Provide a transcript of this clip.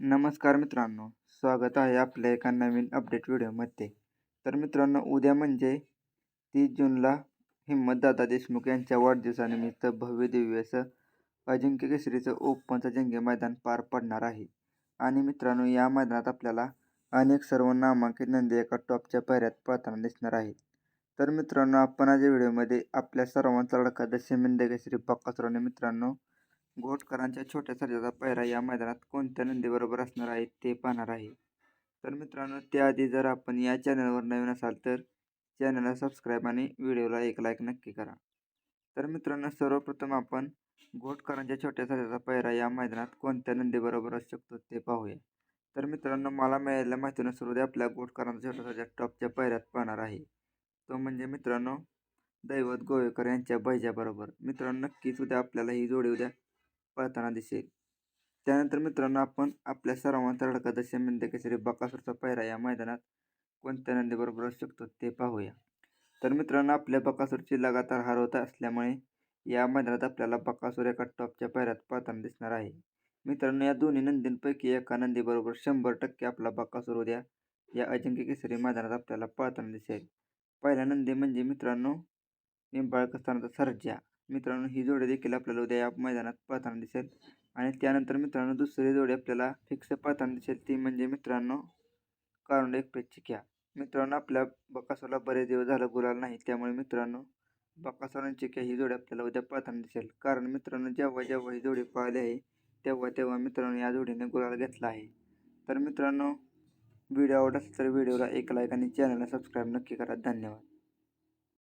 नमस्कार मित्रांनो स्वागत आहे आपल्या एका नवीन अपडेट व्हिडिओमध्ये. तर मित्रांनो उद्या म्हणजे तीस जूनला हिम्मतदादा देशमुख यांच्या वाढदिवसानिमित्त भव्य दिव्य असं अजिंक्य केसरीचं ओपनचं जंगे मैदान पार पडणार आहे. आणि मित्रांनो या मैदानात आपल्याला अनेक सर्व नामांकित नंदी एका टॉपच्या पायऱ्यात पळताना दिसणार आहेत. तर मित्रांनो आपण आज व्हिडिओमध्ये आपल्या सर्वांचा लडका दशमिंद केसरी बक्कासुराने मित्रांनो घोटकरांच्या छोट्या सर्जाचा पायरा या मैदानात कोणत्या नंदीबरोबर असणार आहे ते पाहणार आहे. तर मित्रांनो त्याआधी जर आपण या चॅनलवर नवीन असाल तर चॅनलला सबस्क्राईब आणि व्हिडिओला एक लाईक नक्की करा. तर मित्रांनो सर्वप्रथम आपण घोटकरांच्या छोट्या सर्जाचा पायरा या मैदानात कोणत्या नंदीबरोबर असू शकतो ते पाहूया. तर मित्रांनो मला मिळालेल्या माहितीनुसार उद्या आपल्या घोटकरांचा छोट्या सर्जा टॉपच्या पायऱ्यात पाहणार आहे. तो म्हणजे मित्रांनो दैवत गोवेकर यांच्या बैजाबरोबर. मित्रांनो नक्कीच उद्या आपल्याला ही जोडी उद्या पळताना दिसेल. त्यानंतर मित्रांनो आपण आपल्या सर्वांचा लडका दशमिंद केसरी बकासूरचा पायरा या मैदानात कोणत्या नंदीबरोबर असू शकतो ते पाहूया. तर मित्रांनो आपल्या बकासूरची लगातार हार होत असल्यामुळे या मैदानात आपल्याला बकासूर एका टॉपच्या पायऱ्यात पळताना दिसणार आहे. मित्रांनो या दोन्ही नंदींपैकी एका नंदीबरोबर शंभर टक्के आपला बकासूर उद्या या अजिंक्य केसरी मैदानात आपल्याला पळताना दिसेल. पहिला नंदी म्हणजे मित्रांनो निंबाळकस्थानाचा सर्जा. मित्रांनो ही जोडी देखील आपल्याला उद्या या मैदानात पाहताना दिसेल. आणि त्यानंतर मित्रांनो दुसरी जोडी आपल्याला फिक्स पाहताना दिसेल ती म्हणजे मित्रांनो कारुंडे एक्सप्रेस चिक्या मित्रांनो आपल्या बकासूरला बरेच दिवस झालं गुलाल नाही त्यामुळे मित्रांनो बकासूर आणि चिक्या ही जोडी आपल्याला उद्या पाहताना दिसेल. कारण मित्रांनो जेव्हा जेव्हा ही जोडी पाहिली आहे तेव्हा तेव्हा मित्रांनो या जोडीने गुलाल घेतला आहे. तर मित्रांनो व्हिडिओ आवडला असेल तर व्हिडिओला एक लाईक आणि चॅनलला सबस्क्राईब नक्की करा. धन्यवाद.